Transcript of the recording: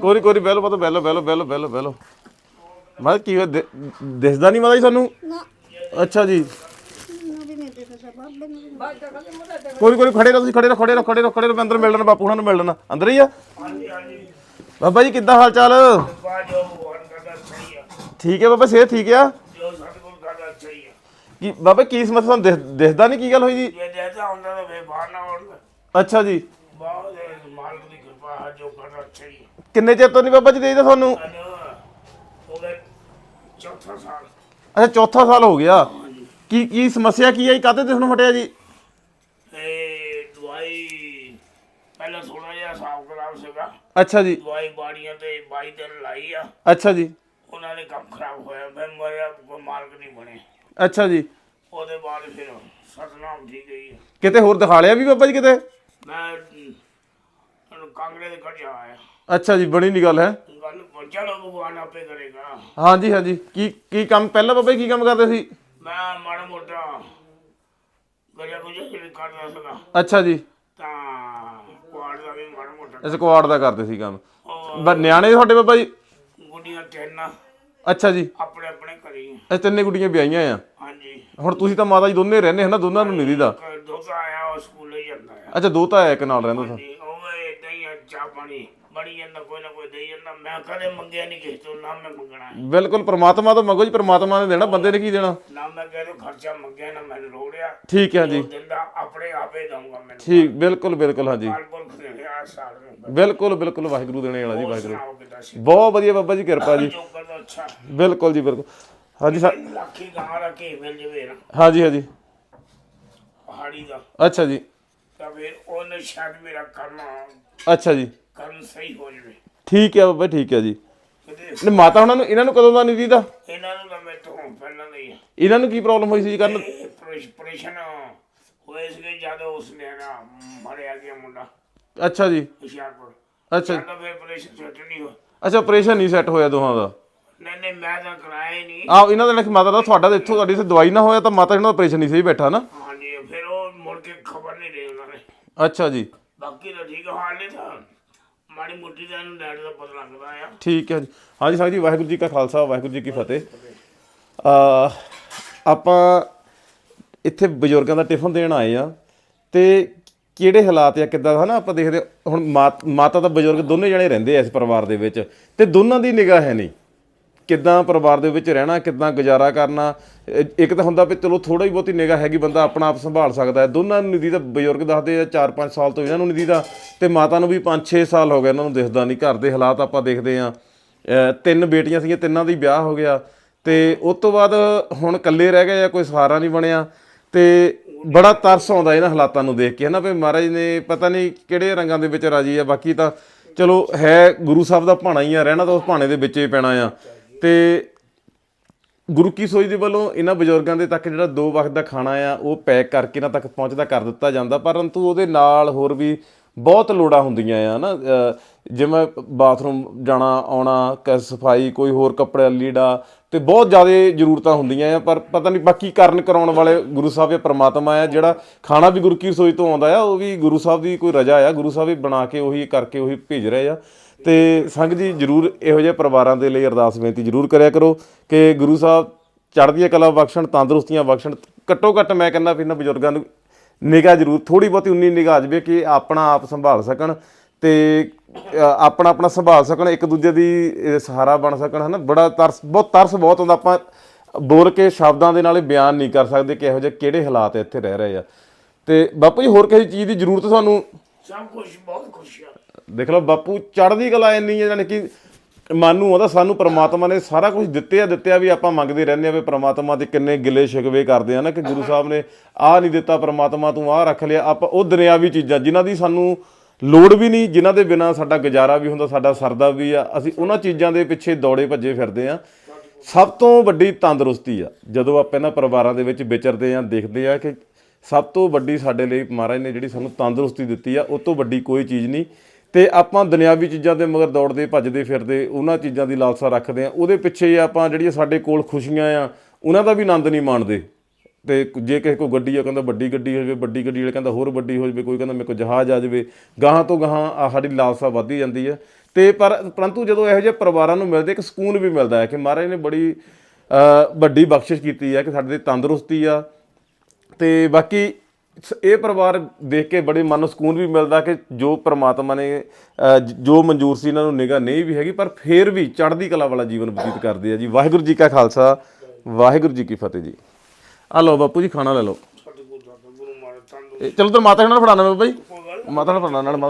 ਕੋਰੀ ਕੋਰੀ ਬੈਲੋ ਪਤਾ ਬੈਲੋ ਬੈਲੋ ਬੈਲੋ ਬੈਲੋ ਬੈਲੋ ਮੈਂ ਕੀ ਹੋਇਆ? ਦਿ- ਦਿਸਦਾ ਨਹੀਂ ਮਾਤਾ ਜੀ ਸਾਨੂੰ ਅੱਛਾ ਜੀ। ਕੋਈ ਕੋਈ ਖੜੇ ਰਹੋ ਤੁਸੀਂ ਖੜੇ ਰਹੋ ਖੜੇ ਰਹੋ ਖੜੇ ਰਹੋ ਖੜੇ ਰਹੋ ਮੈਂ ਅੰਦਰ ਮਿਲ ਲੈਣਾ ਬਾਪੂ ਹੁਣਾਂ ਨੂੰ ਮਿਲ ਲੈਣਾ ਅੰਦਰ ਹੀ ਆ? ਬਾਬਾ ਜੀ ਕਿੱਦਾਂ ਹਾਲ ਚਾਲ? ਜੋ ਭਗਵਾਨ ਕਰਦਾ ਸਹੀ ਆ। ਠੀਕ ਹੈ ਬਾਬਾ ਸਿਹਤ ਠੀਕ ਆ ਜੋ ਸਤਿਗੁਰ ਕਰਦਾ ਸਹੀ ਆ ਕੀ ਬਾਬਾ ਕੀ ਸਮੱਸਿਆ ਤੁਹਾਨੂੰ ਦਿਖ- ਦਿਖਦਾ ਨਹੀਂ ਕੀ ਗੱਲ ਹੋਈ ਜੀ? ਜੇ ਦੇਤਾ ਹੁੰਦਾ ਤਾਂ ਫੇ ਬਾਹਰ ਨਾ ਆਉਣ ਅੱਛਾ ਜੀ। ਬਹੁਤ ਮਾਲਕ ਦੀ ਕਿਰਪਾ ਹੈ ਜੋ ਕਰਦਾ ਸਹੀ ਆ। ਕਿੰਨੇ ਚਿਰ ਤੋਂ ਨਹੀਂ ਬਾਬਾ ਜੀ ਦੇਈਦਾ ਤੁਹਾਨੂੰ? ਚੌਥਾ ਸਾਲ। ਅੱਛਾ ਚੌਥਾ ਸਾਲ ਹੋ ਗਿਆ। ਕੀ ਕੀ ਸਮੱਸਿਆ ਕੀ ਆਈ? ਕਾਤੇ ਤੇ ਤੁਹਾਨੂੰ ਹਟਿਆ ਜੀ? ਇਹ ਦਵਾਈ ਪਹਿਲਾਂ ਥੋੜਾ ਜਿਹਾ ਹਿਸਾਬ ਖਰਾਬ ਸੀਗਾ। ਅੱਛਾ ਜੀ। ਦਵਾਈ ਬਾੜੀਆਂ ਤੇ 22 ਦਿਨ ਲਾਈ ਆ। ਅੱਛਾ ਜੀ। ਉਹਨਾਂ ਨੇ ਕੰਮ ਖਰਾਬ ਹੋਇਆ। ਮੈਂ ਮਰਿਆ ਕੋਈ ਮਾਲਕ ਨਹੀਂ ਬਣੇ ਅੱਛਾ ਜੀ। ਉਹਦੇ ਬਾਅਦ ਫਿਰ ਸਤਨਾਮ ਠੀਕ ਗਈ। ਕਿਤੇ ਹੋਰ ਦਿਖਾ ਲਿਆ ਵੀ ਬਾਬਾ ਜੀ ਕਿਤੇ? ਮੈਂ ਅਮ, ਕਾਂਗੜੇ ਦੇ ਘਰ ਜਾ ਆਇਆ। ਅੱਛਾ ਜੀ ਬੜੀ ਨਹੀਂ ਗੱਲ ਹੈ? ਗੱਲ ਚਲੋ ਭਗਵਾਨ ਆਪੇ ਕਰੇਗਾ। ਹਾਂਜੀ ਹਾਂਜੀ। ਕੀ ਕੀ ਕੰਮ ਪਹਿਲਾਂ ਬਾਬਾ ਜੀ ਕੀ ਕੰਮ ਕਰਦੇ ਸੀ? ਮੈਂ ਮਾੜਾ ਮੋਟਾ ਗਰਿਆ ਕੁਝ ਕਰਦਾ ਸੀਗਾ। ਅੱਛਾ ਜੀ। ਤਾਂ ਕੁਆੜ ਦਾ ਵੀ ਮਾੜਾ ਮੋਟਾ ਇਸ ਕੁਆੜ ਦਾ ਕਰਦੇ ਸੀ ਕੰਮ। ਉਹ ਬ- ਨਿਆਣੇ ਤੁਹਾਡੇ ਬਾਬਾ ਜੀ? ਗੁੱਡੀਆਂ ਤਿੰਨ। ਅੱਛਾ ਜੀ। ਆਪਣੇ ਘਰੀ ਇਹ ਤਿੰਨੇ ਗੁੱਡੀਆਂ ਵਿਆਹੀਆਂ ਆ। ਹਾਂਜੀ। ਹੁਣ ਤੁਸੀਂ ਤਾਂ ਮਾਤਾ ਜੀ ਦੋਨੇ ਰਹਿੰਦੇ ਹਨਾ ਦੋਨਾਂ ਨੂੰ ਨਹੀਂ ਦੀਦਾ। ਇੱਕ ਦੋਤਾ ਆਇਆ ਉਹ ਸਕੂਲੇ ਜਾਂਦਾ ਆ। ਅੱਛਾ ਦੋ ਤਾਂ ਇੱਕ ਨਾਲ ਰਹਿੰਦਾ ਸੀ। ਜੀ ਉਹ ਇਦਾਂ ਹੀ ਆ, ਚਾਹ ਪਾਣੀ ਬਣੀ ਜਾਂਦਾ ਕੋਈ ਨਾ ਕੋਈ ਦੇਈ ਜਾਂਦਾ। ਮੈਂ ਕਦੇ ਮੰਗਿਆ ਨਹੀਂ ਕਿਸੇ ਤੋਂ ਨਾ ਮੈਂ ਮੰਗਣਾ। ਹੈ ਬਿਲਕੁਲ ਪ੍ਰਮਾਤਮਾ ਤੋਂ ਮੰਗੋ ਜੀ ਪ੍ਰਮਾਤਮਾ ਨੇ ਦੇਣਾ ਬੰਦੇ ਨੇ ਕੀ ਦੇਣਾ? ਨਾ ਮੈਂ ਤੋਂ ਖਰਚਾ ਮੰਗਿਆ ਨਾ ਮੈਨੂੰ ਲੋੜਿਆ ਠੀਕ ਹੈ ਜੀ। ਦਿੰਦਾ ਆਪਣੇ ਆਪੇ ਦਊਂਗਾ ਮੈਨੂੰ। ਠੀਕ ਬਿਲਕੁਲ ਬਿਲਕੁਲ ਹਾਂਜੀ ਕਾਲ ਕੋਲ ਖੜੇ ਆ ਸਾਲ ਨੂੰ ਬਿਲਕੁਲ ਬਿਲਕੁਲ ਵਾਹਿਗੁਰੂ ਦੇਣੇ ਵਾਲਾ ਜੀ ਵਾਹਿਗੁਰੂ। ਸੁਣਾਓ ਕਿਦਾਂ ਸੀ ਬਹੁਤ ਵਧੀਆ ਬਾਬਾ ਜੀ ਕਿਰਪਾ ਜੀ। ਜੋ ਕਰਦਾ ਅੱਛਾ। ਬਿਲਕੁਲ ਜੀ ਬਿਲਕੁਲ। ਹਾਂਜੀ ਸਰ ਲੱਖੀ ਗਾਂ ਦਾ ਘੀ ਮਿਲ ਜਵੇ ਨਾ। ਹਾਂਜੀ ਹਾਂਜੀ। ਪਹਾੜੀ ਦਾ। ਅੱਛਾ ਜੀ। ਤਾਂ ਫਿਰ ਉਹਨੇ ਸ਼ਾਇਦ ਮੇਰਾ ਕਰਨਾ ਅੱਛਾ ਜੀ। ਕਰਨ ਸਹੀ ਹੋ ਜਵੇ। ਠੀਕ ਹੈ ਬਾਬਾ ਠੀਕ ਹੈ ਜੀ। ਕਿਤੇ ਨੇ ਮਾਤਾ ਉਹਨਾਂ ਨੂੰ ਇਹਨਾਂ ਨੂੰ ਕਦੋਂ ਦਾ ਨਹੀਂ ਦੀਦਾ? ਇਹਨਾਂ ਨੂੰ ਤਾਂ ਮੈਂ ਤੋਂ ਪਹਿਲਾਂ ਨਹੀਂ ਇਹਨਾਂ ਨੂੰ ਕੀ ਪ੍ਰੋਬਲਮ ਹੋਈ ਸੀ ਜੀ ਕਰਨ? ਇਹ ਪ੍ਰੈਸ਼ਨ ਹੋਏ ਸੀਗੇ ਜਦ ਨੇ ਮਰਿਆ ਗਿਆ ਮੁੰਡਾ। ਅੱਛਾ ਜੀ। ਹੁਸ਼ਿਆਰਪੁਰ। ਅੱਛਾ। ਕਹਿੰਦਾ ਫਿਰ ਪ੍ਰੈਸ਼ਨ ਸੈੱਟ ਨਹੀਂ ਹੋਇਆ। ਅੱਛਾ ਆਪਰੇਸ਼ਨ ਨਹੀਂ ਸੈੱਟ ਹੋਇਆ ਦੋਹਾਂ ਦਾ। ਨਹੀਂ ਨਹੀਂ ਮੈਂ ਤਾਂ ਕਰਾਇਆ ਹੀ ਨਹੀਂ। ਆ ਇਹਨਾਂ ਦਾ ਲਿਖ ਮਾਤਾ ਦਾ ਤੁਹਾਡਾ ਤਾਂ ਇੱਥੋਂ ਤੁਹਾਡੀ ਸੇ ਦਵਾਈ ਨਾ ਹੋਇਆ ਤਾਂ ਮਾਤਾ ਇਹਨਾਂ ਦਾ ਆਪਰੇਸ਼ਨ ਨਹੀਂ ਸਹੀ ਬੈਠਾ ਨਾ। ਹਾਂਜੀ ਫਿਰ ਉਹ ਮੁੜ ਕੇ ਖਬਰ ਨਹੀਂ ਲਈ ਉਹਨਾਂ ਨੇ। ਅੱਛਾ ਜੀ। ਬਾਕੀ ਤਾਂ ਠੀਕ ਹਾਲ ਨਹੀਂ ਤਾਂ ਮਾੜੀ ਮੋਟੀ ਦਾ ਇਹਨੂੰ ਡੈਡ ਦਾ ਪਤਾ ਲੱਗਦਾ ਆ। ਠੀਕ ਹੈ ਜੀ। ਹਾਂਜੀ ਸਾਹਿਬ ਜੀ ਵਾਹਿਗੁਰੂ ਜੀ ਕਾ ਖਾਲਸਾ ਵਾਹਿਗੁਰੂ ਜੀ ਕੀ ਫਤਿਹ। ਆ ਆਪਾਂ ਇੱਥੇ ਬਜ਼ੁਰਗਾਂ ਦਾ ਟਿਫਨ ਦੇਣ ਆਏ ਆ ਤੇ ਕਿਹੜੇ ਹਾਲਾਤ ਆ ਕਿੱਦਾਂ ਹਨਾ ਆਪਾਂ ਦੇਖਦੇ ਹੁਣ ਮਾਤ- ਮਾਤਾ ਤਾਂ ਬਜ਼ੁਰਗ ਦੋਨੇ ਜਣੇ ਰਹਿੰਦੇ ਆ ਇਸ ਪਰਿਵਾਰ ਦੇ ਵਿੱਚ ਤੇ ਦੋਨਾਂ ਦੀ ਨਿਗਾਹ ਹੈ ਨਹੀਂ। ਕਿੱਦਾਂ ਪਰਿਵਾਰ ਦੇ ਵਿੱਚ ਰਹਿਣਾ ਕਿੱਦਾਂ ਗੁਜ਼ਾਰਾ ਕਰਨਾ ਇ- ਇੱਕ ਤਾਂ ਹੁੰਦਾ ਵੀ ਚਲੋ ਥੋੜਾ ਹੀ ਬਹੁਤੀ ਨਿਗਾਹ ਹੈਗੀ ਬੰਦਾ ਆਪਣਾ ਆਪ ਸੰਭਾਲ ਸਕਦਾ ਹੈ। ਦੋਨਾਂ ਨੂੰ ਨਿਧੀ ਦਾ ਬਜ਼ੁਰਗ ਦੱਸਦੇ ਆ 4-5 ਸਾਲ ਤੋਂ ਇਹਨਾਂ ਨੂੰ ਨਿਧੀ ਦਾ ਤੇ ਮਾਤਾ ਨੂੰ ਵੀ 5-6 ਸਾਲ ਹੋ ਗਏ ਇਹਨਾਂ ਨੂੰ ਦਿਸਦਾ ਨਹੀਂ। ਘਰ ਦੇ ਹਾਲਾਤ ਆਪਾਂ ਦੇਖਦੇ ਆ ਅ, ਤਿੰਨ ਬੇਟੀਆਂ ਸੀਗੀਆਂ ਤਿੰਨਾਂ ਦੀ ਵਿਆਹ ਹੋ ਗਿਆ। ਤੇ ਉਸ ਤੋਂ ਬਾਅਦ ਹੁਣ ਇਕੱਲੇ ਰਹਿ ਗਏ ਆ ਕੋਈ ਸਹਾਰਾ ਨਹੀਂ ਬਣਿਆ। ਤੇ ਬੜਾ ਤਰਸ ਆਉਂਦਾ ਇਹਨਾਂ ਹਾਲਾਤਾਂ ਨੂੰ ਦੇਖ ਕੇ ਹਨਾ ਵੀ ਮਹਾਰਾਜ ਨੇ ਪਤਾ ਨਹੀਂ ਕਿਹੜੇ ਰੰਗਾਂ ਦੇ ਵਿੱਚ ਰਾਜੀ ਆ ਬਾਕੀ ਤਾਂ ਚਲੋ ਹੈ ਗੁਰੂ ਸਾਹਿਬ ਦਾ ਭਾਣਾ ਹੀ ਆ ਰਹਿਣਾ ਤਾਂ ਉਸ ਭਾਣੇ ਦੇ ਵਿੱਚ ਹੀ ਪੈਣਾ ਆ। ਤੇ ਗੁਰੂ ਕੀ ਸੋਈ ਦੇ ਵੱਲੋਂ ਇਹਨਾਂ ਬਜ਼ੁਰਗਾਂ ਦੇ ਤੱਕ ਜਿਹੜਾ ਦੋ ਵਕਤ ਦਾ ਖਾਣਾ ਆ, ਉਹ ਪੈਕ ਕਰਕੇ ਇਹਨਾਂ ਤੱਕ ਪਹੁੰਚਦਾ, ਕਰ ਦਿੱਤਾ ਜਾਂਦਾ, ਪਰੰਤੂ ਉਹਦੇ ਨਾਲ ਹੋਰ ਵੀ ਬਹੁਤ ਲੋੜਾਂ ਹੁੰਦੀਆਂ ਆ ਨਾ ਜਿਵੇਂ ਬਾਥਰੂਮ ਜਾਣਾ, ਆਉਣਾ, ਕ, ਸਫ਼ਾਈ, ਕੋਈ ਹੋਰ ਕੱਪੜੇ, ਲੀੜਾ ਤੇ ਬਹੁਤ ਜ਼ਿਆਦਾ ਜ਼ਰੂਰਤਾਂ ਹੁੰਦੀਆਂ ਆ, ਪਰ ਪਤਾ ਨਹੀਂ ਬਾਕੀ ਕਰਨ ਕਰਾਉਣ ਵਾਲੇ ਗੁਰੂ ਸਾਹਿਬ ਇਹ ਪ੍ਰਮਾਤਮਾ ਆ, ਜਿਹੜਾ ਖਾਣਾ ਵੀ ਗੁਰੂ ਕੀ ਸੋਚ ਤੋਂ ਆਉਂਦਾ ਆ, ਉਹ ਵੀ ਗੁਰੂ ਸਾਹਿਬ ਦੀ ਕੋਈ ਰਜਾ ਆ, ਗੁਰੂ ਸਾਹਿਬ ਹੀ ਬਣਾ ਕੇ ਉਹੀ ਕਰਕੇ ਉਹੀ ਭੇਜ ਰਹੇ ਆ। ਤੇ ਸੰਗ ਜੀ ਜਰੂਰ ਇਹੋ ਜਿਹੇ ਪਰਿਵਾਰਾਂ ਦੇ ਲਈ ਅਰਦਾਸ ਬੇਨਤੀ ਜਰੂਰ ਕਰਿਆ ਕਰੋ ਕਿ ਗੁਰੂ ਸਾਹਿਬ ਚੜ੍ਹਦੀਆਂ ਕਲਾ ਬਖਸ਼ਣ, ਤੰਦਰੁਸਤੀਆਂ ਬਖਸ਼ਣ। ਘੱਟੋ ਘੱਟ ਮੈਂ ਕਹਿੰਦਾ ਵੀ ਇਹਨਾਂ ਬਜ਼ੁਰਗਾਂ ਨੂੰ ਨਿਗਾਹ ਜਰੂਰ ਥੋੜੀ ਬਹੁਤੀ ਉਨੀ ਨਿਗਾਹ ਜਵੇ ਕਿ ਆਪਣਾ ਆਪ ਸੰਭਾਲ ਸਕਣ ਤੇ ਆਪਣਾ ਆਪਣਾ ਸੰਭਾਲ ਸਕਣ ਇੱਕ ਦੂਜੇ ਦੀ ਸਹਾਰਾ ਬਣ ਸਕਣ ਹਨਾ? ਬੜਾ ਤਰਸ ਬਹੁਤ ਤਰਸ ਬਹੁਤ ਹੁੰਦਾ ਆਪਾਂ ਬੋਲ ਕੇ ਸ਼ਬਦਾਂ ਦੇ ਨਾਲ ਬਿਆਨ ਨਹੀਂ ਕਰ ਸਕਦੇ ਕਿ ਇਹੋ ਜਿਹੇ ਕਿਹੜੇ ਹਾਲਾਤ ਇੱਥੇ ਰਹਿ ਰਹੇ ਆ। ਤੇ ਬਾਪੂ ਜੀ ਹੋਰ ਕਿਸੇ ਚੀਜ਼ ਦੀ ਜ਼ਰੂਰਤ ਤੁਹਾਨੂੰ? ਸਭ ਕੁਝ ਬਹੁਤ ਖੁਸ਼ ਆ। ਦੇਖ ਲਓ ਬਾਪੂ ਚੜ੍ਹਦੀ ਕਲਾ ਇੰਨੀ ਹੈ ਜਾਣੀ ਕਿ ਮਨ ਨੂੰ ਆਉਂਦਾ ਸਾਨੂੰ ਪ੍ਰਮਾਤਮਾ ਨੇ ਸਾਰਾ ਕੁਝ ਦਿੱਤੇ ਆ ਦਿੱਤੇ ਆ ਵੀ ਆਪਾਂ ਮੰਗਦੇ ਰਹਿੰਦੇ ਆ ਵੀ ਪ੍ਰਮਾਤਮਾ ਤੇ ਕਿੰਨੇ ਗਿਲੇ ਸ਼ਿਕਵੇ ਕਰਦੇ ਆ ਨਾ ਕਿ ਗੁਰੂ ਸਾਹਿਬ ਨੇ ਆਹ ਨਹੀਂ ਦਿੱਤਾ, ਪ੍ਰਮਾਤਮਾ ਤੂੰ ਆਹ ਰੱਖ ਲਿਆ। ਆਪਾਂ ਉਹ ਦੁਨਿਆਵੀ ਚੀਜ਼ਾਂ ਜਿਨ੍ਹਾਂ ਦੀ ਸਾਨੂੰ ਲੋੜ ਵੀ ਨਹੀਂ, ਜਿਨ੍ਹਾਂ ਦੇ ਬਿਨਾ ਸਾਡਾ ਗੁਜ਼ਾਰਾ ਵੀ ਹੁੰਦਾ, ਸਾਡਾ ਸਰਦਾ ਵੀ ਆ। ਅਸੀਂ ਉਹਨਾਂ ਚੀਜ਼ਾਂ ਦੇ ਪਿੱਛੇ ਦੌੜੇ ਭੱਜੇ ਫਿਰਦੇ ਆ ਸਭ ਤੋਂ ਵੱਡੀ ਤੰਦਰੁਸਤੀ ਆ, ਜਦੋਂ ਆਪਾਂ ਇਹਨਾਂ ਪਰਿਵਾਰਾਂ ਦੇ ਵਿੱਚ ਵਿਚਰਦੇ ਆ ਦੇਖਦੇ ਆ ਕਿ ਸਭ ਤੋਂ ਵੱਡੀ ਸਾਡੇ ਲਈ ਮਹਾਰਾਜ ਨੇ ਜਿਹੜੀ ਸਾਨੂੰ ਤੰਦਰੁਸਤੀ ਦਿੱਤੀ ਆ, ਉਹ ਤੋਂ ਵੱਡੀ ਕੋਈ ਚੀਜ਼ ਨਹੀਂ। ਤੇ ਆਪਾਂ ਦੁਨਿਆਵੀ ਚੀਜ਼ਾਂ ਦੇ ਮਗਰ ਦੌੜਦੇ, ਭੱਜਦੇ, ਫਿਰਦੇ, ਉਹਨਾਂ ਚੀਜ਼ਾਂ ਦੀ ਲਾਲਸਾ ਰੱਖਦੇ ਆ ਉਹਦੇ ਪਿੱਛੇ ਆਪਾਂ ਜਿਹੜੀਆਂ ਸਾਡੇ ਕੋਲ ਖੁਸ਼ੀਆਂ ਆ, ਉਹਨਾਂ ਦਾ ਵੀ ਆਨੰਦ ਨਹੀਂ ਮਾਣਦੇ। ਤੇ ਜੇ ਕਿਸੇ ਕੋ ਗੱਡੀ ਆ ਕਹਿੰਦਾ ਵੱਡੀ ਗੱਡੀ ਹੋ ਜਾਵੇ ਵੱਡੀ ਗੱਡੀ ਵਾਲਾ ਕਹਿੰਦਾ ਹੋਰ ਵੱਡੀ ਹੋ ਜਾਵੇ, ਕੋਈ ਕਹਿੰਦਾ ਮੇਰੇ ਕੋ ਜਹਾਜ਼ ਆ ਜਾਵੇ। ਗਾਹਾਂ ਤੋਂ ਗਾਹਾਂ ਆਹ ਸਾਡੀ ਲਾਲਸਾ ਵੱਧਦੀ ਜਾਂਦੀ ਹੈ ਤੇ ਪਰ ਪਰੰਤੂ ਜਦੋਂ ਇਹੋ ਜਿਹੇ ਪਰਿਵਾਰਾਂ ਨੂੰ ਮਿਲਦੇ, ਇੱਕ ਸਕੂਨ ਵੀ ਮਿਲਦਾ ਹੈ ਕਿ ਮਹਾਰਾਜ ਨੇ ਬੜੀ ਵੱਡੀ ਬਖਸ਼ਿਸ਼ ਕੀਤੀ ਹੈ ਕਿ ਸਾਡੇ ਤੇ ਤੰਦਰੁਸਤੀ ਆ। ਤੇ ਬਾਕੀ ਇਹ ਪਰਿਵਾਰ ਦੇਖ ਕੇ ਬੜੇ ਮਨ ਨੂੰ ਸਕੂਨ ਵੀ ਮਿਲਦਾ ਕਿ ਜੋ ਪ੍ਰਮਾਤਮਾ ਨੇ ਜ- ਮਨਜ਼ੂਰ ਸੀ ਇਹਨਾਂ ਨੂੰ ਨਿਗਾ ਨਹੀਂ ਵੀ ਹੈਗੀ ਪਰ ਫੇਰ ਵੀ ਚੜ੍ਹਦੀ ਕਲਾ ਵਾਲਾ ਜੀਵਨ ਬਤੀਤ ਕਰਦੇ ਆ ਜੀ। ਵਾਹਿਗੁਰੂ ਜੀ ਕਾ ਖਾਲਸਾ ਵਾਹਿਗੁਰੂ ਜੀ ਕੀ ਫਤਿਹ ਜੀ। ਆ ਲਓ ਬਾਪੂ ਜੀ ਖਾਣਾ ਲੈ ਲਓ। ਚਲੋ ਤੇ ਮਾਤਾ ਜੀ ਨਾਲ ਫੜਾਣਾ ਬਾਬਾ ਜੀ। ਮਾਤਾ ਨਾਲ ਫੜਾਣਾ ਨਾਲ